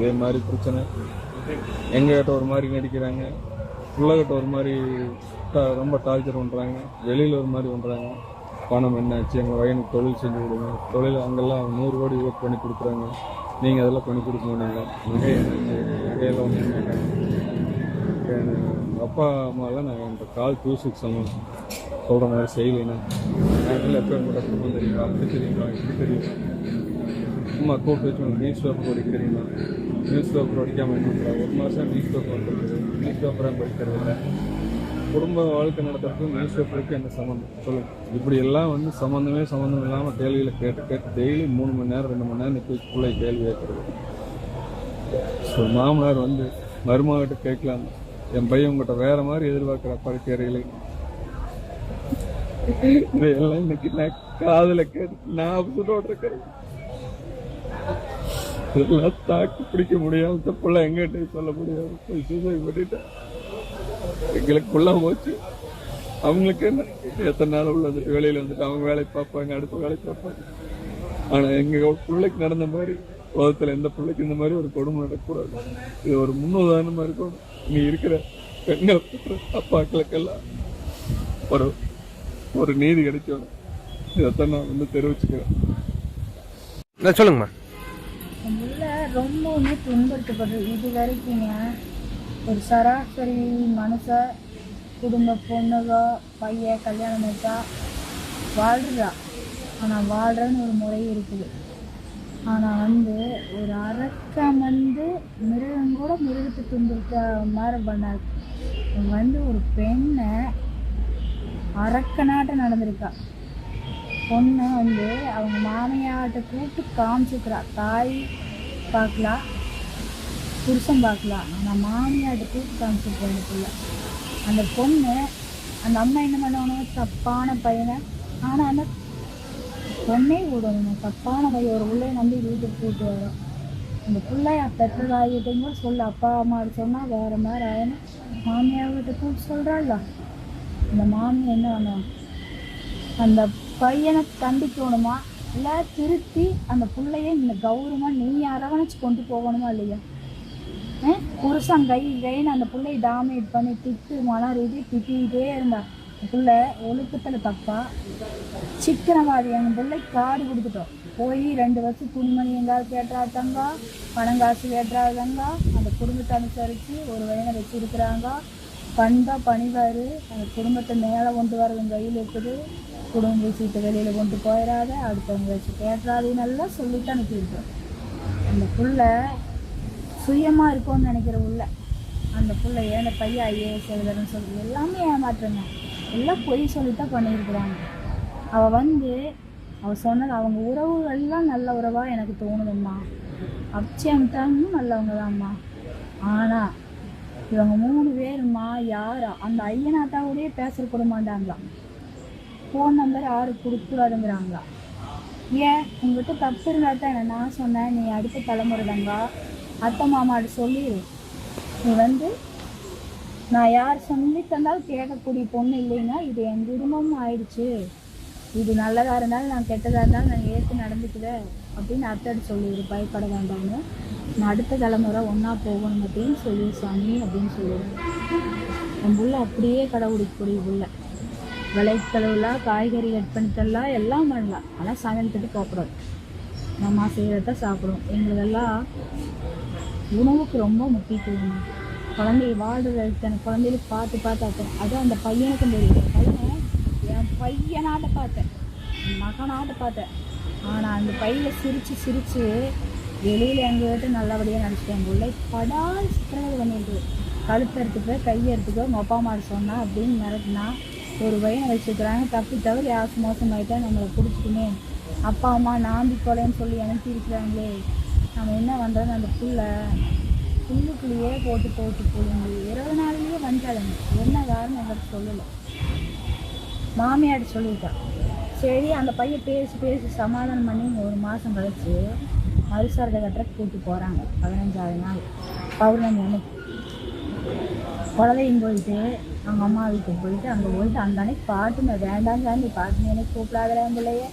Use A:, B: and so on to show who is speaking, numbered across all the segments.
A: இதே மாதிரி பிரச்சனை. எங்ககிட்ட ஒரு மாதிரி நடிக்கிறாங்க. பிள்ளைகிட்ட ஒரு மாதிரி ரொம்ப டார்ச்சர் பண்ணுறாங்க வெளியில் ஒரு மாதிரி பண்ணுறாங்க பணம் என்னாச்சு? எங்கள் பையனுக்கு தொழில் செஞ்சு கொடுங்க. தொழில் அங்கெல்லாம் நூறு கோடி ஒர்க் பண்ணி கொடுக்குறாங்க. நீங்கள் அதெல்லாம் பண்ணி கொடுக்க மாட்டீங்க. நகை நகையெல்லாம் மாட்டாங்க. எங்கள் அப்பா அம்மாலாம் நான் என் கால் தூசுக்கு சமம் சொல்கிற மாதிரி செய்யலைன்னா நாட்டில் எப்போ கூட குடும்பம் தெரியுமா அப்படி தெரியுமா இப்படி தெரியுமா சும்மா கூப்பிட்டு வச்சு நியூஸ் பேப்பர் படிக்கிறீங்களா? நியூஸ் பேப்பர் படிக்காமல் என்ன ஒரு மாதம் நியூஸ் பேப்பர் வந்துருக்குது நியூஸ் பேப்பராக படிக்கிறது இல்லை. குடும்ப வாழ்க்கை நடத்துறதுக்கும் நியூஸ் பேப்பருக்கு என்ன சம்மந்தம் சொல்லுங்கள் இப்படி எல்லாம் வந்து சம்மந்தமே சம்மந்தம் இல்லாமல் கேள்வியில் கேட்டு கேட்டு டெய்லி மூணு மணி நேரம் ரெண்டு மணி நேரம் நிற்க பிள்ளை கேள்வி கேட்குறது. ஸோ மாமனார் வந்து மருமகிட்ட கேட்கலாம். என் பையன் உங்கள்கிட்ட வேற மாதிரி எதிர்பார்க்குற படிக்கிறீங்களே இதையெல்லாம் இன்னைக்கு நான் காதில் கேட்டு நான் அப்சோட இருக்கிறேன் அதெல்லாம் தாக்கு பிடிக்க முடியாது. இந்த பிள்ளை எங்கிட்ட சொல்ல முடியாது. போய் சூசைட் பண்ணிட்டேன் எங்களுக்குள்ள போச்சு. அவங்களுக்கு என்ன? எத்தனை நாள் உள்ள வந்துட்டு வெளியில வந்துட்டு அவங்க வேலை பார்ப்பாங்க அடுத்த வேலை பார்ப்பாங்க. ஆனால் எங்கள் பிள்ளைக்கு நடந்த மாதிரி உலகத்தில் எந்த பிள்ளைக்கு இந்த மாதிரி ஒரு கொடுமை நடக்கக்கூடாது. இது ஒரு முன்னுதாரணமாக இருக்கும். நீ இருக்கிற பெண்கள் அப்பாக்களுக்கெல்லாம் ஒரு ஒரு நீதி கிடைக்கணும் இதைத்தான் நான் வந்து தெரிவிச்சுக்கிறேன்.
B: சொல்லுங்கம்மா.
C: உள்ள ரொம்பவுமே துன்பட்டுப்படுது இது வரைக்குங்க ஒரு சராசரி மனுஷ குடும்ப பொண்ணுக பையன் கல்யாணம் வச்சா வாழ்கிறா ஆனால் வாழ்கிறேன்னு ஒரு முறை இருக்குது. ஆனால் வந்து ஒரு அரக்கம் வந்து மிருகம் கூட மிருகத்தை துன்புறுத்த மாதிரி பண்ணாது. இவன் வந்து ஒரு பெண்ணை அரக்கனாட்ட நடந்திருக்கா. பொண்ணு வந்து அவங்க மாமியார்கிட்ட கூப்பிட்டு காமிச்சுக்கிறா. தாய் பார்க்கலாம் புருஷன் பார்க்கலாம் ஆனால் மாமியார்கிட்ட கூப்பிட்டு காமிச்சிருக்கேன் அந்த பிள்ளை. அந்த பொண்ணு அந்த அம்மா என்ன பண்ணணும் தப்பான பையனை ஆனால் அந்த பொண்ணே விடணும். தப்பான பையன் ஒரு உள்ளே நம்பி வீட்டுக்கு கூப்பிட்டு வரும். அந்த பிள்ளைய பெற்றதாகிட்டையும் சொல்லு சொல்ல அப்பா அம்மா சொன்னால் வேறு மாதிரி ஆயிடும் மாமியார்கிட்ட கூப்பிட்டு சொல்கிறாள்ல அந்த மாமி என்ன பண்ணுவான் அந்த பையனை கண்டிக்கணுமா இல்லை திருத்தி அந்த பிள்ளைய இந்த கௌரவமாக நீ அரவணைச்சு கொண்டு போகணுமா இல்லையா? புருஷன் கை கைன்னு அந்த பிள்ளைய டாமினேட் பண்ணி திட்டு மன ரீதி திட்டிக்கிட்டே இருந்தா. பிள்ளை ஒழுக்கத்தில் தப்பா? சிக்கனவாதி அந்த பிள்ளை காடு கொடுத்துட்டோம். போய் ரெண்டு வருஷம் துணிமணி எங்காவது கேட்டுறா தங்கா பணம் காசு கேட்டுறா தங்கா அந்த குடும்பத்தை அனுசரித்து ஒரு வயனை வச்சுருக்குறாங்க? பண்பாக பணிவார். அந்த குடும்பத்தை மேலே கொண்டு வரது கையில் இருக்குது. குடும்ப விஷயத்தை வெளியில் கொண்டு போயிடாத அடுத்தவங்க வச்சு கேட்டுறாதுன்னு எல்லாம் சொல்லிட்டு அனுப்பியிருக்கோம். அந்த புள்ள சுயமாக இருக்கும்னு நினைக்கிற உள்ள அந்த பிள்ளைய ஏன பையன் ஐஏஎஸ் எழுதுறன்னு சொல்லி எல்லாமே ஏமாற்றுங்க எல்லாம் பொய் சொல்லித்தான் பண்ணியிருக்கிறாங்க. அவள் வந்து அவள் சொன்னது அவங்க உறவுகள்லாம் நல்ல உறவாக எனக்கு தோணுதும்மா. அப்சியம்தானும் நல்லவங்க தான்மா ஆனால் இவங்க மூணு பேருமா? யாரா? அந்த ஐயனாத்தாவோடய பேச கூட மாட்டாங்களாம். ஃபோன் நம்பர் யாருக்கு கொடுக்கூடாதுங்கிறாங்களா ஏன்? உங்ககிட்ட தப்பு இருந்தால் தான் நான் சொன்னேன் நீ அடுத்த தலைமுறை தாங்க. அத்தை மாமாட்ட சொல்லிடு நீ வந்து நான் யார் சொல்லி தந்தாலும் கேட்கக்கூடிய பொண்ணு இல்லைன்னா இது என் குடும்பமும் ஆயிடுச்சு. இது நல்லதாக இருந்தாலும் நான் கெட்டதாக இருந்தாலும் நான் ஏற்று நடந்துக்குவேன் அப்படின்னு அத்தடி சொல்லிடு. பயப்பட வேண்டாம்னு. நான் அடுத்த தலைமுறை ஒன்றா போகணும் அப்படின்னு சொல்லி சாமி அப்படின்னு சொல்லுவேன். என் புள்ள அப்படியே கடைபிடிக்கக்கூடிய புள்ள. விளைச்சலவுலாம் காய்கறி கட் பண்ணி எல்லாம் பண்ணலாம் ஆனால் சமையல் கட்டி போகக்கூடாது. நம்ம செய்கிறத சாப்பிடுவோம். எங்களுக்கெல்லாம் உணவுக்கு ரொம்ப முக்கியத்துவம். குழந்தைய வாழ்றது தன் குழந்தைகளுக்கு பார்த்து பார்த்து ஆக்கணும் அதுவும் அந்த பையனுக்கும் தெரியும். பையன் என் பையனாட்ட பார்த்தேன். என் மகனாட்ட பார்த்தேன். ஆனால் அந்த பையில சிரித்து சிரித்து வெளியில் எங்ககிட்ட நல்லபடியாக நடிச்சிட்டேன் பிள்ளை படால் சித்திரவதை பண்ணிட்டு கழுத்து எடுத்துக்கோ கையை எடுத்துக்கோ உங்கள் அப்பா அம்மா சொன்னா அப்படின்னு மிரட்டினா ஒரு பையனை வச்சுக்கிறாங்க தப்பி தவிர யாருக்கு மோசமாயிட்டா நம்மளை பிடிச்சிக்குமே. அப்பா அம்மா நாம்பி கொலைன்னு சொல்லி அனுப்பியிருக்கிறாங்களே. நம்ம என்ன பண்ணுறது அந்த புள்ள புல்லுக்குள்ளேயே போட்டு போட்டு போடுங்க. இருபது நாள்லேயே வந்துட்டாளுங்க என்ன காரணம் எங்களுக்கு சொல்லலை. மாமியார் சொல்லிட்டா. சரி அந்த பையன் பேசி பேசி சமாதானம் பண்ணி ஒரு மாதம் கழிச்சு மறுசாரத கட்ட கூட்டு போகிறாங்க பதினஞ்சாவது நாள் பௌர்ணமி அன்னைக்கு. குழந்தையும் போயிட்டு அவங்க அம்மா வீட்டுக்கு போயிட்டு அங்கே போயிட்டு அந்த அன்னைக்கு பாட்டுமே வேண்டாம் சாமி பாட்டு எனக்கு கூப்பிடாத பிள்ளைய.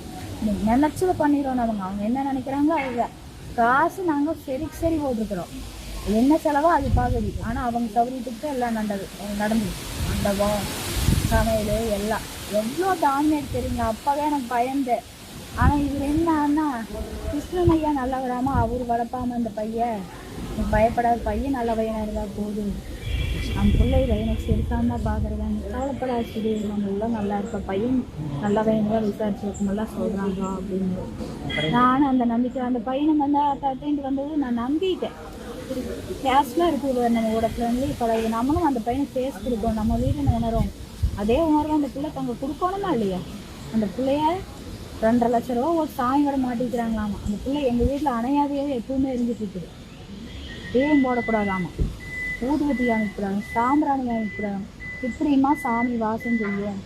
C: நினச்சதை பண்ணிடுறோம் அவங்க அவங்க என்ன நினைக்கிறாங்களோ அவங்க காசு நாங்கள் சரி சரி போட்டிருக்கிறோம். என்ன செலவோ அது பாகுதி ஆனால் அவங்க சௌரியத்துக்கு எல்லாம் நடந்தது நடந்தது. மண்டபம் சமையல் எல்லாம். எவ்வளோ டாமினேட் தெரியுங்க. அப்போவே எனக்கு பயந்தேன். ஆனால் இது என்னன்னா கிருஷ்ணன் ஐயா நல்லா வராமல் அவர் வளர்ப்பாம அந்த பையன் பயப்படாத பையன் நல்ல பையனாக இருந்தால் போதும். நம்ம பிள்ளை எனக்கு செலுத்தாம பார்க்குறதா கவலைப்படாத சரி நல்லா இருக்க பையன் நல்ல பையனாக விசாரிச்சு வைக்கமெல்லாம் சொல்கிறாங்க அப்படின்னு. நானும் அந்த நம்பிக்கை அந்த பையனை வந்து அட்டேண்ட் வந்தது நான் நம்பிட்டேன். கேஷ்லாம் இருக்குது நம்ம கூட ஃப்ரெண்ட்லி பழகுது. நம்மளும் அந்த பையனை ஃபேஸ் கொடுக்கணும் நம்ம வீடுன்னு உணரும் அதே உணர்வு அந்த பிள்ளை தங்க கொடுக்கணுமா இல்லையா? அந்த பிள்ளைய ரெண்டரை லட்ச ரூபா ஒரு சாமியோட மாட்டிக்கிறாங்களாமா? அந்த பிள்ளை எங்கள் வீட்டில் அணையாதையாக எப்பவுமே இருந்துட்டு இருக்குது. தீபம் போடக்கூடாதாமா? ஊதுவத்தி அனுப்புகிறாங்க சாம்பிராணி அனுப்புகிறாங்க இப்படிமா சாமி வாசம் செய்யும்.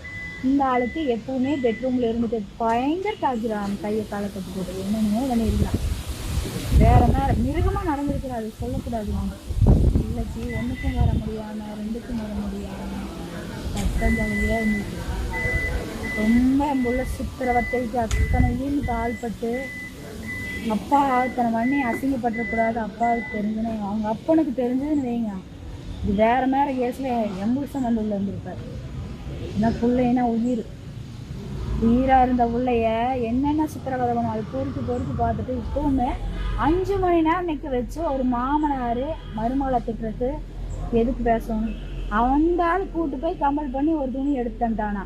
C: இந்த ஆளுக்கு எப்பவுமே பெட்ரூமில் இருந்துட்டு பயங்கர காய்க்கிறான் கையை காலை கட்டி போட்டு என்னென்னமோ பண்ணிடலாம் வேற வேற மிருகமாக நடந்திருக்கிறாரு சொல்லக்கூடாது வாங்க இல்லைச்சி ஒன்றுக்கும் வர முடியாமல் ரெண்டுக்கும் வர முடியாமல் கஷ்டஞ்சலியாக இருந்துச்சு ரொம்ப என் புள்ள சித்திரவத்தைக்கு அத்தனையும் ஆள்பட்டு அப்பா அத்தனை மண்ணி அசிங்கப்பட்டுறக்கூடாது அப்பாவுக்கு தெரிஞ்சுன்னு அவங்க அப்பனுக்கு தெரிஞ்சதுன்னு வைங்க. இது வேற வேற கேஸில் எம்புருஷன் வந்து உள்ள இருந்திருப்பார். ஏன்னா பிள்ளைன்னா உயிர். உயிராக இருந்த உள்ளைய என்னென்ன சித்திரவதை பண்ணும்? அது பொறுத்து பொறுத்து பார்த்துட்டு இப்போவுமே அஞ்சு மணி நேரம் நிற்க வச்சு ஒரு மாமனார் மருமகளை திட்டுறது எதுக்கு பேசணும்? அந்த ஆள் கூட்டு போய் கம்பல் பண்ணி ஒரு துணி எடுத்துட்டானா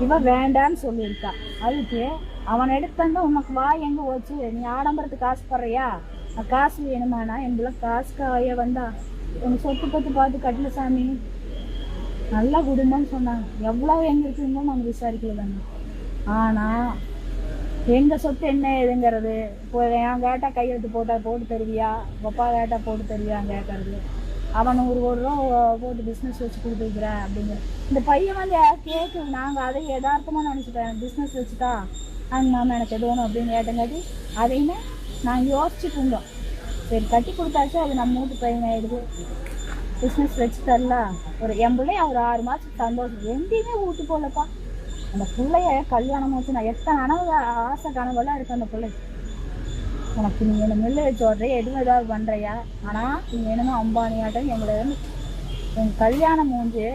C: இவன் வேண்டான்னு சொல்லியிருக்கான் அதுக்கு அவன் எடுத்தங்க உனக்கு வா எங்க போச்சு? நீ ஆடம்பரத்துக்கு காசு படுறியா காசு வேணுமானா எங்களை காசு காய வந்தா உனக்கு சொத்து பத்து பார்த்து கட்டல சாமி. நல்லா குடும்பம்னு சொன்னாங்க. எவ்வளோ எங்க இருக்குன்னு நாங்கள் விசாரிக்கல தாங்க ஆனால் எங்க சொத்து என்ன ஏதுங்கிறது இப்போ என் கேட்டா கையெழுத்து போட்டா போட்டு தருவியா? பப்பா கேட்டா போட்டு தருவியான்னு கேட்கறது அவன் ஒரு ஒரு ரூபா போட்டு பிஸ்னஸ் வச்சு கொடுத்துருக்குறேன் அப்படிங்கிற. இந்த பையன் வந்து கேட்கு நாங்கள் அதை யதார்த்தமாக நினச்சிட்டேன் பிஸ்னஸ் வச்சுட்டா அங்கே மாமா எனக்கு எதுவும் அப்படின்னு கேட்டங்காட்டி அதையுமே நாங்கள் யோசிச்சுட்டு இருந்தோம். சரி கட்டி கொடுத்தாச்சு அது நம்ம வீட்டு பையன் ஆயிடுது. பிஸ்னஸ் வச்சு தரல. ஒரு என் பிள்ளைய ஒரு ஆறு மாதம் சந்தோஷம். எங்கேயுமே ஊட்டு போகலப்பா. அந்த பிள்ளைய கல்யாணம் வச்சு நான் எத்தனை கனவு ஆசை கனவெல்லாம் இருக்கு அந்த பிள்ளைக்கு. உனக்கு நீ என்ன மில்லு வச்சு எதுவும் ஏதாவது பண்ணுறியா ஆனால் நீ என்னமோ அம்பானியாட்டம் எங்களை என் கல்யாணம் மூஞ்சு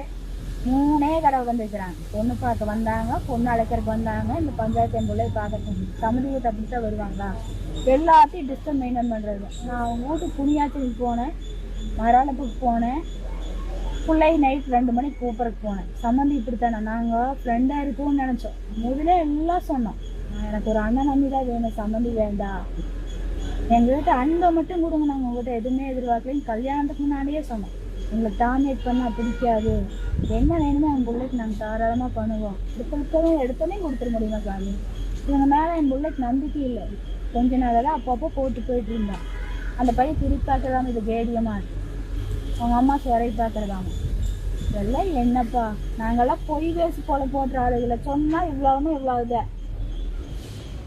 C: மூணே தடவை வந்துருக்குறாங்க பொண்ணு பார்க்க வந்தாங்க பொண்ணு அழைக்கிறதுக்கு வந்தாங்க இந்த பஞ்சாயத்து என் பிள்ளை பார்க்கறதுக்கு. சமுதாயத்தை தப்பிச்சா வருவாங்களா? எல்லாத்தையும் டிஸ்டன்ஸ் மெயின்டைன் பண்ணுறது நான் அவங்க வீட்டுக்கு புனியாச்சுக்கு போனேன். மராளப்புக்கு போனேன். பிள்ளை நைட் ரெண்டு மணிக்கு கூப்பிட்றதுக்கு போனேன். சம்மந்தி இப்படித்தானே? நாங்கள் ஃப்ரெண்டாக இருக்கோம்னு நினச்சோம். முதல்ல எல்லாம் சொன்னோம். எனக்கு ஒரு அண்ணன் நம்பி தான் வேணும். சம்மந்தி வேண்டாம். எங்ககிட்ட அன்பை மட்டும் கொடுங்க. நாங்கள் உங்ககிட்ட எதுவுமே எதிர்பார்க்கலையும் கல்யாணத்துக்கு முன்னாடியே சொன்னோம் எங்களுக்கு டாமினேட் பண்ணால் பிடிக்காது. என்ன வேணுமோ என் பிள்ளைக்கு நாங்கள் தாராளமாக பண்ணுவோம். கொடுத்தே எடுத்தோடனே கொடுத்துட முடியுமா சாமி? இவங்க மேலே என் பிள்ளைக்கு நம்பிக்கை இல்லை. கொஞ்ச நாளெல்லாம் அப்பப்போ போட்டு போயிட்டு இருந்தான் அந்த பையன் திருப்பி இது கேடியமாக இருக்கு. அவங்க அம்மா சிறை பார்க்குறதாம. இதெல்லாம் என்னப்பா? நாங்கள்லாம் பொய் பேசி போல போடுற ஆளுகளை சொன்னால் இவ்வளோன்னு இவ்வளோ இதை.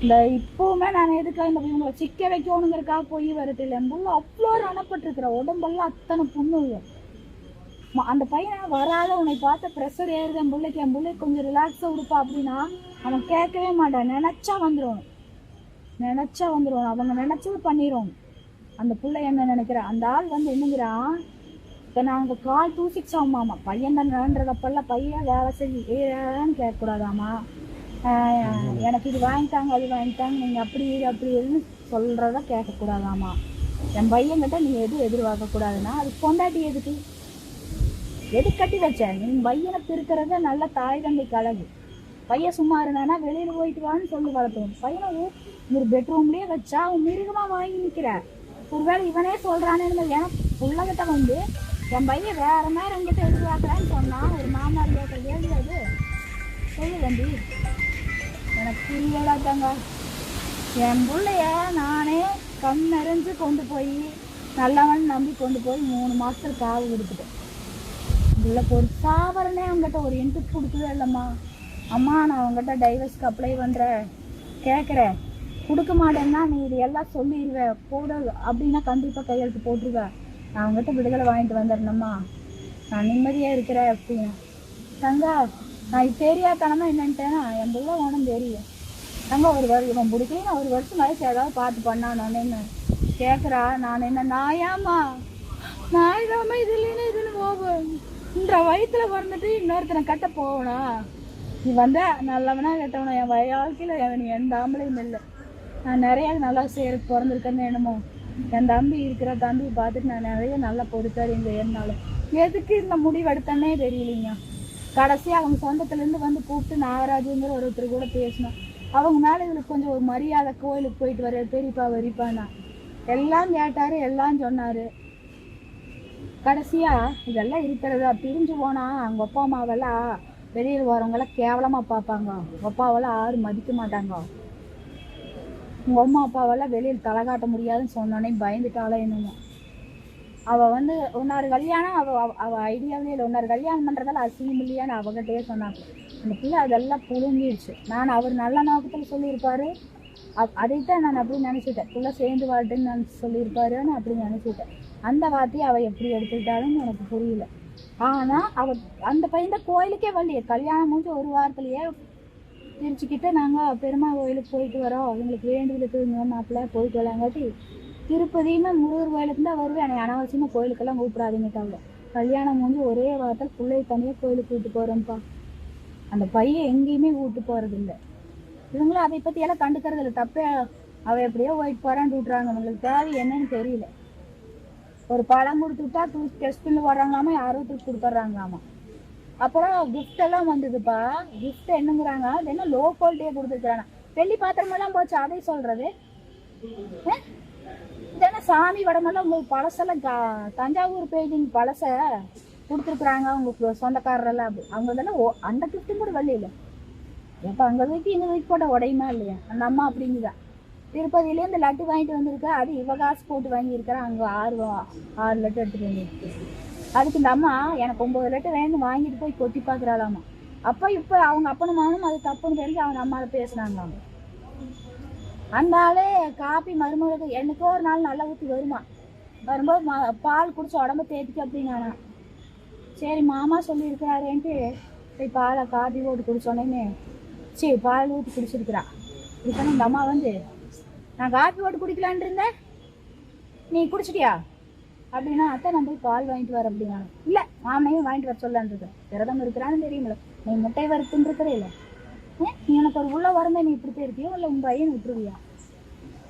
C: இந்த இப்போவுமே நான் எதுக்காக இந்த இவங்களை சிக்க வைக்கணுங்கிறக்காக போய் வருது இல்லை புள்ள அவ்வளோ ரணப்பட்டிருக்கிற. உடம்பெல்லாம் அத்தனை புண்ணு அந்த பையனை வராத உன்னை பார்த்த ப்ரெஷர் ஏறுது. என் பிள்ளைக்கு என் பிள்ளைக்கு கொஞ்சம் ரிலாக்ஸாக விடுப்பா அப்படின்னா அவன் கேட்கவே மாட்டான் நினச்சா வந்துடும் நினச்சா வந்துடும் அவங்க நினச்சது பண்ணிடும் அந்த பிள்ளை என்ன நினைக்கிறான் அந்த ஆள் வந்து என்னங்கிறான் இப்போ நாங்கள் கால் டூ சிக்ஸ் ஆகுமாமா பையன் தானேன்றதப்பெல்லாம் பையன் வேலை செஞ்சு ஏன்னு கேட்கக்கூடாதாமா எனக்கு இது வாங்கிட்டாங்க அது வாங்கிட்டாங்க நீங்கள் அப்படி இரு அப்படி இருன்னு சொல்கிறத கேட்கக்கூடாதாமா. என் பையன்கிட்ட நீ எதுவும் எதிர்பார்க்கக்கூடாதுன்னா அது பொண்டாட்டி எதுக்கு? எது கட்டி வச்ச? நீ பையனை திருக்கிறத நல்ல தாய் தந்தை கழகு பையன் சும்மா இருந்தானா வெளியில் போயிட்டு வான்னு சொல்லி வளர்த்தோம் பையனை ஒரு பெட்ரூம்லேயே வச்சா அவன் மிருகமாக வாங்கி நிற்கிற ஒருவேளை இவனே சொல்கிறானேன்னு ஏன்னா பிள்ளைகிட்ட வந்து என் பையன் வேற மாதிரி எங்கிட்ட எதிர்பார்க்குறான்னு சொன்னான் ஒரு மாமனார் கேள்வி அது. சொல்லு தம்பி. எனக்கு புரியலடா என் பிள்ளைய நானே கண் நிறைஞ்சு கொண்டு போய் நல்லவன் நம்பி கொண்டு போய் மூணு மாசத்துல காவு கொடுத்துட்டேன். பிள்ளை ஒரு சாவரனே அவங்ககிட்ட ஒரு இன்ட்ரெஸ்ட் கொடுக்கவே இல்லைம்மா. அம்மா நான் அவங்ககிட்ட டைவர்ஸ்க்கு அப்ளை பண்ணுறேன் கேட்குறேன் கொடுக்க மாட்டேன்னா நீ இது எல்லாம் சொல்லிடுவ போட அப்படின்னா கண்டிப்பாக கையெழுத்து போட்டுருவேன் நான் அவங்ககிட்ட விடுதலை வாங்கிட்டு வந்துடணும்மா நான் நிம்மதியாக இருக்கிறேன் அப்படின்னு. தங்கா நான் இது தெரியாதனமா என்னன்ட்டேன்னா என் பிள்ளை உனக்கு தெரியும். நம்ம ஒரு வருஷம் இவன் பிடிக்கல ஒரு வருஷம் வயசு ஏதாவது பார்த்து பண்ணானோன்னு கேட்குறா நான் என்ன நாயாமா நாய்தாம்மா இது இல்லைன்னா இதுன்னு போவேன் இந்த வயிற்றுல பிறந்துட்டு இன்னொருத்தனை கட்ட போகணும் நீ வந்த நல்லவனா கெட்டவனா? என் வய வாழ்க்கையில் அவன் எந்த ஆம்பளையும் இல்லை. நான் நிறைய நல்லா சேர பிறந்திருக்கேன்னு என்னமோ. என் தம்பி இருக்கிற தம்பி பார்த்துட்டு நான் நிறைய நல்லா பொறுத்தாரு இந்த என்னால். எதுக்கு இந்த முடிவு எடுத்தேன்னே தெரியலைங்க. கடைசி அவங்க சொந்தத்துலேருந்து வந்து கூப்பிட்டு நாகராஜுங்கிற ஒருத்தர் கூட பேசினோம். அவங்க மேலே இவளுக்கு கொஞ்சம் ஒரு மரியாதை கோயிலுக்கு போயிட்டு வர பெரியப்பா வரிப்பானா எல்லாம் கேட்டார் எல்லாம் சொன்னார். கடைசியாக இதெல்லாம் இருக்கிறதா? பிரிஞ்சு போனால் அவங்க அப்பா அம்மாவெல்லாம் வெளியில் வரவங்களாம் கேவலமாக பார்ப்பாங்க. அப்பாவெல்லாம் யாரும் மதிக்க மாட்டாங்க. உங்கள் அம்மா அப்பாவெல்லாம் வெளியில் தலை காட்ட முடியாதுன்னு சொன்னோன்னே பயந்துட்டாலே என்னமோ. அவள் வந்து ஒன்னாரு கல்யாணம் அவள் அவள் ஐடியாவிலே இல்லை. ஒன்னாரு கல்யாணம் பண்ணுறதால அசிங்கம் இல்லையான்னு அவகிட்டே சொன்னாங்க. அந்த பிள்ளை அதெல்லாம் புழுங்கிடுச்சு நான் அவர் நல்ல நோக்கத்தில் சொல்லியிருப்பாரு. அப்- அதைத்தான் நான் அப்படி நினச்சிட்டேன். பிள்ளை சேர்ந்து வாழ்ட்டுன்னு நான் சொல்லியிருப்பாருன்னு அப்படி நினச்சிட்டேன். அந்த வார்த்தையை அவள் எப்படி எடுத்துக்கிட்டாலும் எனக்கு புரியல. ஆனால் அவள் அந்த பையன் தான் கோயிலுக்கே வரலையே. கல்யாணம் முடிஞ்சு ஒரு வாரத்துலையே பிரிச்சுக்கிட்டு நாங்கள் பெருமா கோயிலுக்கு போயிட்டு வரோம். எங்களுக்கு வேண்டுதலுக்கு மாப்பிள்ள போயிட்டு வராங்காட்டி திருப்பதினா முருகர் கோயிலுக்கு தான் வருவேன். என்னை அனாவசியமா கோயிலுக்கெல்லாம் கூப்பிடாதீங்கட்டாங்க. கல்யாணம் முடிஞ்சு ஒரே வாரத்தில் பிள்ளை தனியாக கோயிலுக்கு கூப்பிட்டு போறேன்ப்பா. அந்த பையன் எங்கேயுமே கூப்பிட்டு போறது இல்லை இவங்களும் அதை பத்தி எல்லாம் கண்டுக்கிறது இல்லை. தப்பே அவ எப்படியோ போயிட்டு போறான்னு விட்டுறாங்க உங்களுக்கு தேவை என்னன்னு தெரியல. ஒரு பழம் கொடுத்துட்டா டூ டெஸ்ட் டெஸ்ட்பின் வர்றாங்களாமா யாரோ கொடுத்துட்றாங்களாமா? அப்புறம் கிஃப்ட் எல்லாம் வந்ததுப்பா. கிஃப்ட் என்னங்கிறாங்க? அது என்ன லோ குவாலிட்டியாக கொடுத்துருக்குறாங்க. வெள்ளி பாத்திரமெல்லாம் போச்சு. அதை சொல்றது. இதெல்லாம் சாமி வடமெல்லாம் உங்களுக்கு பழசெல்லாம் கா- தஞ்சாவூர் பெயிண்டிங் பழச கொடுத்துருக்குறாங்க அவங்க சொந்தக்காரரெல்லாம் அப்படி. அவங்க இதெல்லாம் ஓ- அந்த கிஃப்ட்டும் கூட வழியில் எப்போ அங்கே தூக்கி இங்கே தூக்கி போட்ட உடையுமா இல்லையா? அந்த அம்மா அப்படிங்குதா திருப்பதியிலேருந்து லட்டு வாங்கிட்டு வந்திருக்கா. அது இவ காசு போட்டு வாங்கியிருக்கிறா. அங்கே ஆறு ஆறு லட்டு எடுத்துகிட்டு வந்துருக்கு. அதுக்கு இந்த அம்மா எனக்கு ஒம்பது லட்டு வேணும் வாங்கிட்டு போய் கொத்தி பார்க்குறாளாமா அப்போ இப்போ அவங்க அப்பனும் மகனும் அது தப்புன்னு தெரிஞ்சு அவங்க அம்மாவை பேசுனாங்க அவங்க அந்த ஆளே காப்பி மருமகளுக்கு என்னைக்கோ ஒரு நாள் நல்லா ஊற்றி வருமா? வரும்போது மா பால் குடிச்சு உடம்ப தேத்திக்க அப்படின்னானா. சரி மாமா சொல்லியிருக்கிறாரேன்ட்டு போய் பாலை காப்பி போட்டு குடிச்சோடனே சரி பால் ஊற்றி குடிச்சிருக்கிறா. இப்போ இந்த அம்மா வந்து நான் காப்பி போட்டு குடிக்கலான் இருந்தேன். நீ குடிச்சிட்டியா? அப்படின்னா அத்தை நான் போய் பால் வாங்கிட்டு வர அப்படின்னா இல்லை மாமனையும் வாங்கிட்டு வர சொல்லலான் இருக்கேன் விரதம் இருக்கிறான்னு தெரியுமில்ல நீ முட்டை வறுத்துன்னு இருக்கிறே இல்லை. எனக்கு ஒரு உள்ள வரந்த நீ இப்படி போயிருக்கியோ? இல்லை உன் பையன் விட்டுருவியா?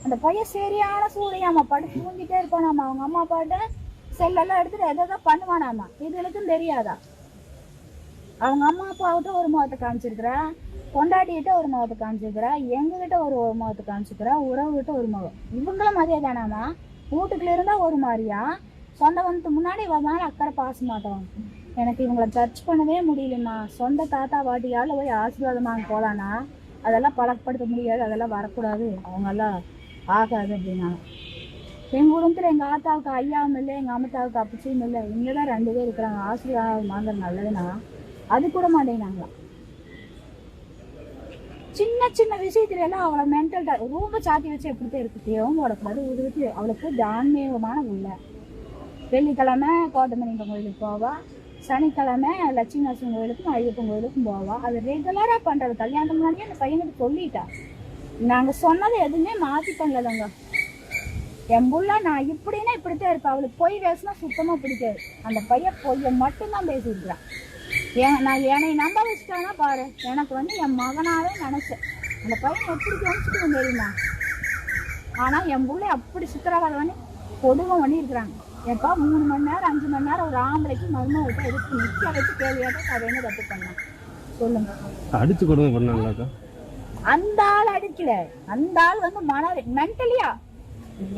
C: அந்த பையன் சரியான சூடையாமா படுத்து தூங்கிட்டே இருப்பானாமா? அவங்க அம்மா அப்பாட்ட செல்லெல்லாம் எடுத்துட்டு எதை எதை பண்ணுவானாமா? இதுகளுக்கும் தெரியாதா? அவங்க அம்மா அப்பாவிட்ட ஒரு முகத்தை காமிச்சிருக்கிறா கொண்டாட்டிகிட்ட ஒரு முகத்தை காமிச்சிருக்கிறா எங்ககிட்ட ஒரு ஒரு முகத்தை காமிச்சிருக்கிறா உறவுகிட்ட ஒரு முகம். இவங்களும் மாதிரியே தானாமா? வீட்டுக்குள்ள இருந்தால் ஒரு மாதிரியா? சொந்த வந்து முன்னாடி இவ அக்கறை பாச மாட்டோம் எனக்கு இவங்களை சர்ச் பண்ணவே முடியலம்மா சொந்த தாத்தா பாட்டியால் போய் ஆசீர்வாதம் வாங்க போகலான்னா அதெல்லாம் பழக்கப்படுத்த முடியாது அதெல்லாம் வரக்கூடாது. அவங்கெல்லாம் ஆகாது அப்படின்னா. எங்கள் குடும்பத்தில் எங்கள் ஆத்தாவுக்கு ஐயாவும் இல்லை எங்கள் அம்மத்தாவுக்கு அப்பச்சியும் இல்லை. இங்கே தான் ரெண்டு பேர் இருக்கிறாங்க. ஆசீர்வாதம் வாங்குற நல்லதுன்னா அது கூட மாட்டேங்கிறாங்களா? சின்ன சின்ன விஷயத்துல எல்லாம் அவளை மென்டல் ரொம்ப சாத்தி வச்சு எப்படித்தான் இருக்கு? தேவும் போடக்கூடாது உதவிக்கு அவளுக்கு தான்மீகமான உள்ள. வெள்ளிக்கிழமை கோட்டமணிங்க கோயிலுக்கு போவா. சனிக்கிழமை லட்சுமி நரசிம்மன் கோயிலுக்கும் ஐயப்பன் கோயிலுக்கும் போவா. அது ரெகுலராக பண்ணுறது கல்யாணத்துக்கு முன்னாடியே அந்த பையனுக்கு சொல்லிட்டா. நாங்கள் சொன்னது எதுவுமே மாற்றி பண்ணலங்க. என் புள்ள நான் இப்படின்னா இப்படித்தான் இருப்பேன் அவளுக்கு பொய் பேசினா சுத்தமாக பிடிக்காது. அந்த பையன் பொய்யை மட்டும்தான் பேசியிருக்கிறான். ஏன் நான் என்னை நம்ப வச்சுட்டானா பாரு. எனக்கு வந்து என் மகனாவே நினச்சேன். அந்த பையன் எப்படி கவனிச்சுட்டு தெரியுமா? ஆனால் என் புள்ளை அப்படி சித்திரவதை பண்ணி கொடுமை பண்ணியிருக்கிறாங்க. எப்பா மூணு மணி நேரம் அஞ்சு மணி நேரம் ஒரு ஆம்பளைக்கு மருமகிட்ட எடுத்து நிற்க வச்சு கேள்வியாக அதை என்ன தப்பு பண்ணான் சொல்லுங்க.
B: அடிச்சு கொடுமை பண்ணாங்களாக்கா
C: அந்த ஆள் அடிக்கல. அந்த ஆள் வந்து மன மென்டலியா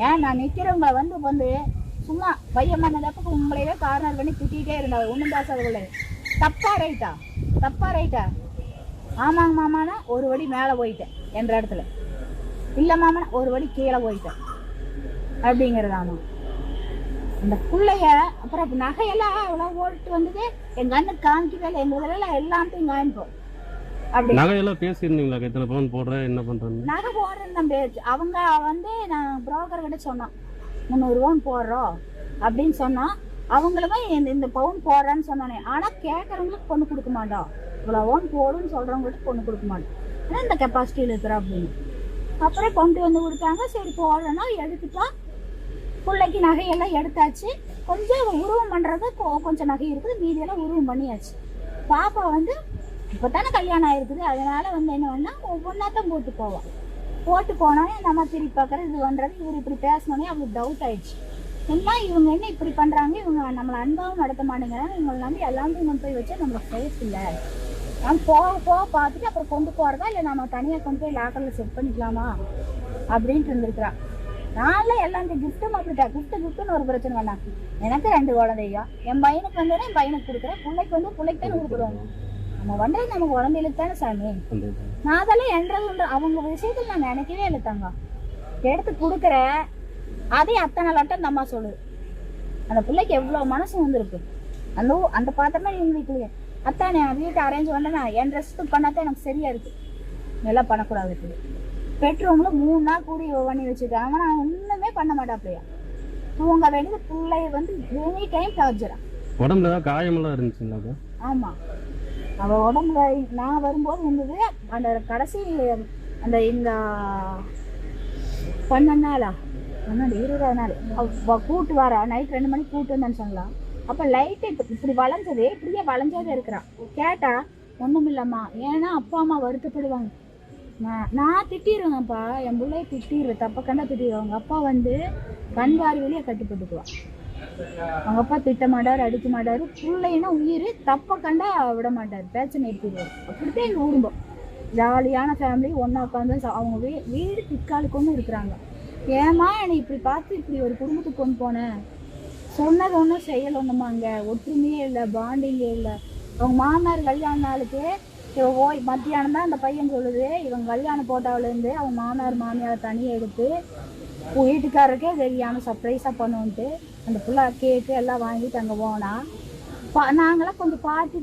C: ஏன் நான் நிக்கிறவங்களை வந்து வந்து சும்மா பையன் பண்ண தப்புக்கு உங்களையே கார்னர் பண்ணி திட்டிகிட்டே இருந்தாங்க ஒன்றும் பேசாதவங்களே தப்பா ரைட்டா தப்பா ரைட்டா ஆமாங்க மாமானா ஒரு வடி மேலே போயிட்டேன் என்ற இடத்துல. இல்லை மாமனா ஒரு வடி கீழே போயிட்டேன். அப்படிங்கிறது ஆமா அந்த பிள்ளைய அப்புறம் அப்ப நகையெல்லாம் அவ்வளோ ஓடிட்டு வந்தது? எங்க அண்ணன் காமிக்கவே இல்லை. எங்க இதெல்லாம் எல்லாத்தையும் காமிப்போம் அப்படி.
B: நகையெல்லாம் பேசியிருந்தீங்களா? எத்தனை பவுன் போடுறேன் என்ன
C: நகை போடுறது நம்ம அவங்க வந்து நான் புரோக்கர் கிட்ட சொன்னோம் முந்நூறுவான்னு போடுறோம் அப்படின்னு சொன்னோம் அவங்களுமே இந்த இந்த பவுன் போடுறேன்னு சொன்னானே. ஆனா கேட்கறவங்களுக்கு பொண்ணு கொடுக்க மாட்டோம். இவ்வளோ ஓன் போடுன்னு சொல்றவங்களுக்கு பொண்ணு கொடுக்க மாட்டோம். ஆனா இந்த கெப்பாசிட்டியில் இருக்கிறா அப்படின்னு அப்புறம் கொண்டு வந்து கொடுத்தாங்க. சரி போடுறேன்னா எடுத்துட்டா பிள்ளைக்கு நகையெல்லாம் எடுத்தாச்சு. கொஞ்சம் உருவம் பண்ணுறது கொஞ்சம் நகை இருக்குது. மீதியெல்லாம் உருவம் பண்ணியாச்சு. பாப்பா வந்து இப்போ தானே கல்யாணம் ஆயிருக்குது. அதனால வந்து என்ன பண்ணால் ஒவ்வொன்றாத்தான் போட்டு போவோம் போட்டு போனோடனே நம்ம திருப்பி பார்க்குறது இது பண்ணுறது இவர் இப்படி பேசினோடனே அவங்களுக்கு டவுட் ஆயிடுச்சு. என்ன இவங்க என்ன இப்படி பண்ணுறாங்க இவங்க நம்மளை அன்பாகவும் நடத்த மாட்டேங்கிறாங்க. இவங்களை நம்பி எல்லாத்தையும் கொண்டு போய் வச்சா நம்மளுக்கு சேஃப் இல்லை. நம்ம போக போக பார்த்துட்டு அப்புறம் கொண்டு போகிறதா இல்லை நம்ம தனியாக கொண்டு போய் லாக்கரில் செட் பண்ணிக்கலாமா? அப்படின்ட்டு இருந்திருக்கிறா நான்லாம் எல்லாத்தையும் கிஃப்ட்டும் அப்படிட்டா கிஃப்ட் கிஃப்ட்னு ஒரு பிரச்சனை வேணாம். எனக்கு ரெண்டு குழந்தையா? என் பையனுக்கு வந்து என் பையனுக்கு கொடுக்குறேன். பிள்ளைக்கு வந்து பிள்ளைக்கு தானே கொடுக்குறாங்க நம்ம பண்ணுறது நம்ம குழந்தைகளுக்கு தானே சாமி. நான் அதெல்லாம் என்றது அவங்க விஷயத்துல நான் நினைக்கவே இல்லை தங்க. எடுத்து கொடுக்குறேன். அதே அத்தனை லட்டம் அந்த அம்மா சொல்லுது. அந்த பிள்ளைக்கு எவ்வளோ மனசு வந்திருக்கு. அந்த அந்த பாத்திரமே இவங்களுக்கு அத்தான் வீட்டை அரேஞ்ச் பண்ணேன்னா என் ட்ரெஸ்ஸுக்கு பண்ணாதான் எனக்கு சரியா இருக்கு. இதெல்லாம் பண்ணக்கூடாது. இப்படி பெட்ரூம்ல மூணு நாள் கூடி பண்ணி வச்சுருக்கேன் அவன் நான் ஒண்ணுமே பண்ண மாட்டாப்லையா. தூங்க வேண்டியது பிள்ளைய வந்து எனி டைம் டார்ச்சரா.
B: உடம்புல காயமெல்லாம் இருந்துச்சுங்களாக்கா
C: ஆமா. அவ உடம்புல நான் வரும்போது இருந்தது அந்த கடைசி அந்த இந்த பன்னெண்டு நாளா? பன்னெண்டு இருபது நாள். அவ கூட்டு வரா நைட் ரெண்டு மணிக்கு கூட்டு வந்தேன்னு சொல்லலாம் அப்ப லைட்டு இப்ப இப்படி வளைஞ்சது இப்படியே வளைஞ்சாவே இருக்கிறான் கேட்டா ஒண்ணும் இல்லம்மா ஏன்னா அப்பா அம்மா வருத்தப்படுவாங்க. நான் நான் திட்டிடுவேங்கப்பா என் பிள்ளைய திட்டிடுவேன் தப்ப கண்டா திட்டிடுவேன் அவங்க அப்பா வந்து கண் பார்வையிலேயே கட்டுப்பட்டுக்குவான் அவங்க அப்பா திட்ட மாட்டார் அடிக்க மாட்டார். பிள்ளைன்னா உயிர் தப்ப கண்டா விட மாட்டார். பேச்ச நிறுத்திடுவார் அப்படித்தான் எங்கள் குடும்பம். ஜாலியான ஃபேமிலி ஒன்றா உட்காந்து சா- அவங்க வீ வீடு திக்காலுக்கு ஒன்று இருக்கிறாங்க. ஏமா என்னை இப்படி பார்த்து இப்படி ஒரு குடும்பத்துக்கு கொண்டு போனேன் சொன்னது ஒன்றும் செயல் ஒன்றுமாங்க ஒற்றுமையே இல்லை பாண்டிங்கே இல்லை. அவங்க மாமனார் கல்யாண நாளுக்கு ஓ மத்தியானம் தான் அந்த பையன் சொல்லுது. இவன் கல்யாணம் போட்டாவிலேருந்து அவன் மாமனார் மாமியார் தனியாக எடுத்து வீட்டுக்காரருக்கே தெரியாமல் சர்ப்ரைஸாக பண்ணுவோன்ட்டு அந்த புள்ள கேக்கு எல்லாம் வாங்கிட்டு அங்கே போனா. பா நாங்களாம் கொஞ்சம் பார்த்து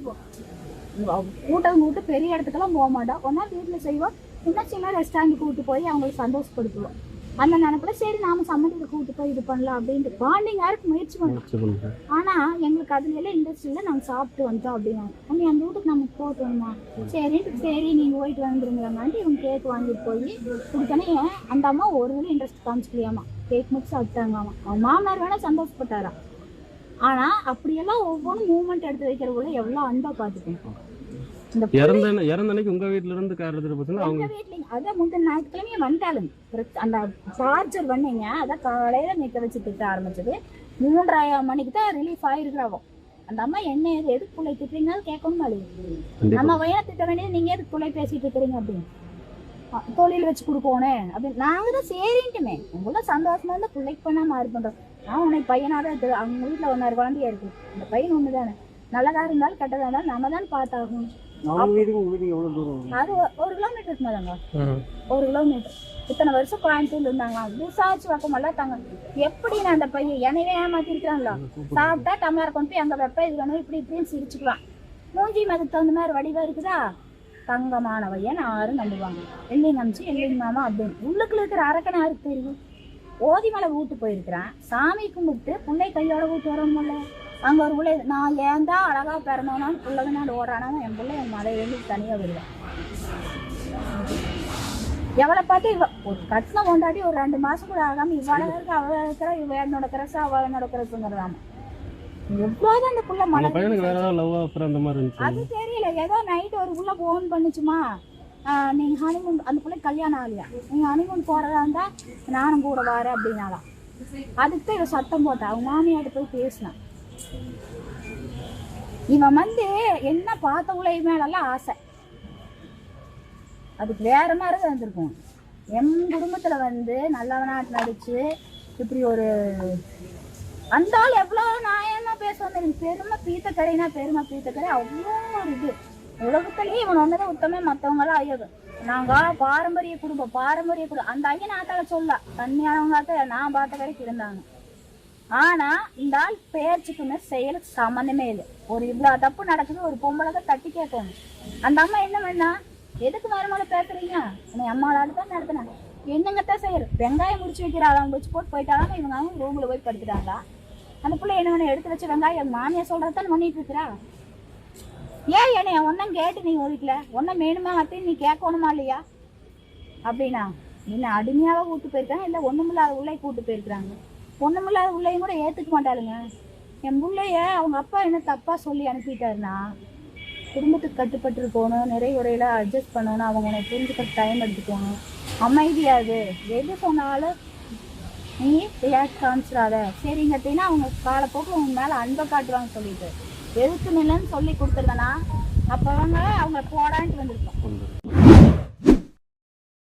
C: கூட்டம் கூட்டு பெரிய இடத்துக்கெல்லாம் போக மாட்டோம். ஒன்றா வீட்டில் செய்வோம். இன்னும் சின்ன ரெஸ்டாரண்ட் கூட்டு போய் அவங்களுக்கு சந்தோஷப்படுத்துவோம். அந்த நினைப்புல சரி நாம சம்மந்தத்தை கூட்டு போய் இது பண்ணலாம் அப்படின்ட்டு. பாண்டிங் யாருக்கு முயற்சி பண்ணோம்
B: பண்ணுறேன்
C: ஆனா எங்களுக்கு அதுல எல்லாம் இன்ட்ரெஸ்ட் இல்லை நாங்க சாப்பிட்டு வந்துட்டோம் அப்படின்னா. அண்ணி அந்த வீட்டுக்கு நம்ம போட்டோம்மா சரின்ட்டு சரி நீங்க போயிட்டு வந்துருங்களாமான்ட்டு இவங்க கேக் வாங்கிட்டு போய் கொடுத்தனே அந்த அம்மா ஒரு இதுல இன்ட்ரெஸ்ட் காமிச்சிக்கலையாமா? கேக் மட்டும் சாப்பிட்டாங்களாமா அவன் மாமனார் வேணா சந்தோஷப்பட்டாரா? ஆனா அப்படியெல்லாம் ஒவ்வொன்றும் மூமெண்ட் எடுத்து வைக்கிறவங்கள எவ்வளவு அன்பா பாத்துக்கணும் இந்த
B: இறந்த இறந்த அன்னைக்கு உங்க வீட்ல இருந்து கார் எடுத்துட்டு போச்சுன்னா அவங்க
C: எங்க வீட்லயும் அதான் முந்தின ஞாயிற்றுக்கிழமையே பிரச்ச- அந்த சார்ஜர் வந்தீங்க அதான் காலையில நிக்க வச்சு திட்ட ஆரம்பிச்சது. மூன்றரை மணிக்கு தான் ரிலீஃப் ஆயிருக்கிறாவோ அந்த அம்மா என்ன ஏது எதுக்கு பிள்ளை திட்டுறீங்கன்னு கேட்கணும்
B: கண்டிப்பா.
C: நம்ம பையனை திட்ட வேண்டியது? நீங்க எதுக்கு பிள்ளை பேசிட்டு இருக்கிறீங்க? அப்படின்னு. தொழில் வச்சு கொடுக்கணும் அப்படின்னு. நாங்க தான் சரின்ட்டுமே. உங்கள சந்தோஷமா இருந்தா பிள்ளைக்கு பண்ணாம இது பண்றோம் நான் உன்னை பையனாதான் அவங்க வீட்டுல ஒன்னாறு குழந்தையா இருக்கு. அந்த பையன் ஒண்ணுதானே. நல்லதா இருந்தாலும் கெட்டதா இருந்தாலும் நம்ம தான் பார்த்தாகணும்.
D: அவங்க வீட்டுக்கு உங்க வீட்டுக்கு எவ்வளவு தூரம்
C: அது ஒரு கிலோமீட்டர் இருக்குமாதாங்க ஒரு கிலோமீட்டர் இத்தனை வருஷம் கோயம்புத்தூர்ல இருந்தாங்க. விசாரிச்சு வைக்கமெல்லாம் தாங்க எப்படி நான் அந்த பையன் என்னையே ஏமாத்திருக்கிறாங்களா சாப்பிட்டா டம்ளர் கொண்டு போய் அங்க வைப்ப இது வேணும் இப்படி இப்படின்னு சிரிச்சுக்குவான். மூஞ்சி மதுக்கு தகுந்த மாதிரி வடிவா இருக்குதா? தங்கமானவையன் யாரும் நம்புவாங்க. எல்லைங்க அமிச்சு எல்லைங்க மாமா அப்படின்னு உள்ளுக்குள்ள இருக்கிற அரக்கனை யாருக்கு தெரியும்? ஓதி மலை வீட்டு போயிருக்கிறேன். சாமி கும்பிட்டு பிள்ளை கையோட வீட்டு வரணும்ல. அங்க ஒரு பிள்ளை நான் ஏன் தான் அழகா பிறந்தவனான்னு பிள்ளைங்கனால ஓடுறானா என் பிள்ளை என் மலையிலேருந்து தனியா வருவேன் எவளை பார்த்து இவ ஒரு கட்டின கொண்டாடி ஒரு ரெண்டு மாசம் கூட ஆகாம இவ்வளவு இருக்கு அவள இருக்கிற இவ என்னோட கிரஸ் அவ என்னோட கிரஸ்ங்கிறதாம அந்த புள்ள மலை
B: பையனுக்கு வேற லவ் ஆஃபர் அந்த மாதிரி இருந்துச்சு.
C: அது தெரியல ஏதோ நைட் ஒரு புள்ள போன் பண்ணுச்சுமா. நீங்க ஹனிமூன் அந்த பிள்ளை கல்யாணம் ஆகலையா? நீங்க ஹனிமூன் போறதா இருந்தா நானும் கூட வரேன் அப்படின்னாலாம் அதுக்கு தான் இவ சத்தம் போட்டா அவங்க மாமியாட்ட போய் பேசினான் இவன் வந்து என்ன பார்த்தவங்கள மேலெல்லாம் ஆசை. அதுக்கு வேற மாதிரி தான் இருந்திருக்கும். என் குடும்பத்தில் வந்து நல்லவனாட்டு நடிச்சு இப்படி ஒரு அந்த ஆள் எவ்வளோ நியாயமா பேசுவேன் எனக்கு பெருமை பீத்தக்கரைனா பெருமை பீத்தக்கரை அவ்வளோ ஒரு இது. உலகத்துலேயே இவன் ஒன்றுதான் உத்தமே மற்றவங்களாம் ஐயோ நாங்கள் பாரம்பரிய குடும்பம் பாரம்பரிய குடும்பம். அந்த ஐயன் ஆத்தால சொல்ல தண்ணியானவங்க நான் பார்த்த கரைக்கு இருந்தாங்க. ஆனா இந்த ஆள் பேச்சுக்குமே செயலுக்கு சம்மந்தமே இல்லை. ஒரு இவ்வளவு தப்பு நடக்குது ஒரு பொம்பளை தான் தட்டி கேட்கணும். அந்த அம்மா என்ன பண்ணா எதுக்கு மருமகளை பேசுறீங்க? உன்னை அம்மாவோட தான் நடத்தினேன். என்னங்கத்தான் செய்யற வெங்காயம் முடிச்சு வைக்கிறாள் அவங்க வச்சு போட்டு போயிட்டாலும் இவங்க அவங்க ரூம்ல போய் படுத்துட்டாங்க அந்த பிள்ளை என்ன வேணும் எடுத்து வச்ச வெங்காயம் எங்க மாமியா சொல்றதான் பண்ணிட்டு இருக்கிறா ஏன் என்னைய ஒன்றும் கேட்டு நீ ஒதுக்கல ஒன்றும் வேணுமா அப்படின்னு நீ கேட்கணுமா இல்லையா? அப்படின்னா என்ன அடிமையாவே கூட்டு போயிருக்காங்க இல்லை ஒண்ணுமில்லாத உள்ளே கூட்டு போயிருக்கிறாங்க. பொண்ணுமில்லாத உள்ளேயும் கூட ஏற்றுக்க மாட்டாளுங்க. என் பிள்ளைய அவங்க அப்பா என்ன தப்பாக சொல்லி அனுப்பிட்டாருன்னா குடும்பத்துக்கு கட்டுப்பட்டு இருக்கணும் நிறைய உரையில அட்ஜஸ்ட் பண்ணணும் அவங்க உனக்கு புரிஞ்சுக்க டைம் எடுத்துக்கணும் அமைதியாது எது சொன்னாலும் நீ ரியாக்ட் காமிச்சிடாத. சரிங்கட்டினா அவங்க காலப்போக்கு உங்க மேலே அன்பை காட்டுவாங்க சொல்லிட்டு. எதுக்கு நிலன்னு சொல்லி கொடுத்துருந்தனா அப்போ அவங்க அவங்க போடான்ட்டு வந்திருக்கோம்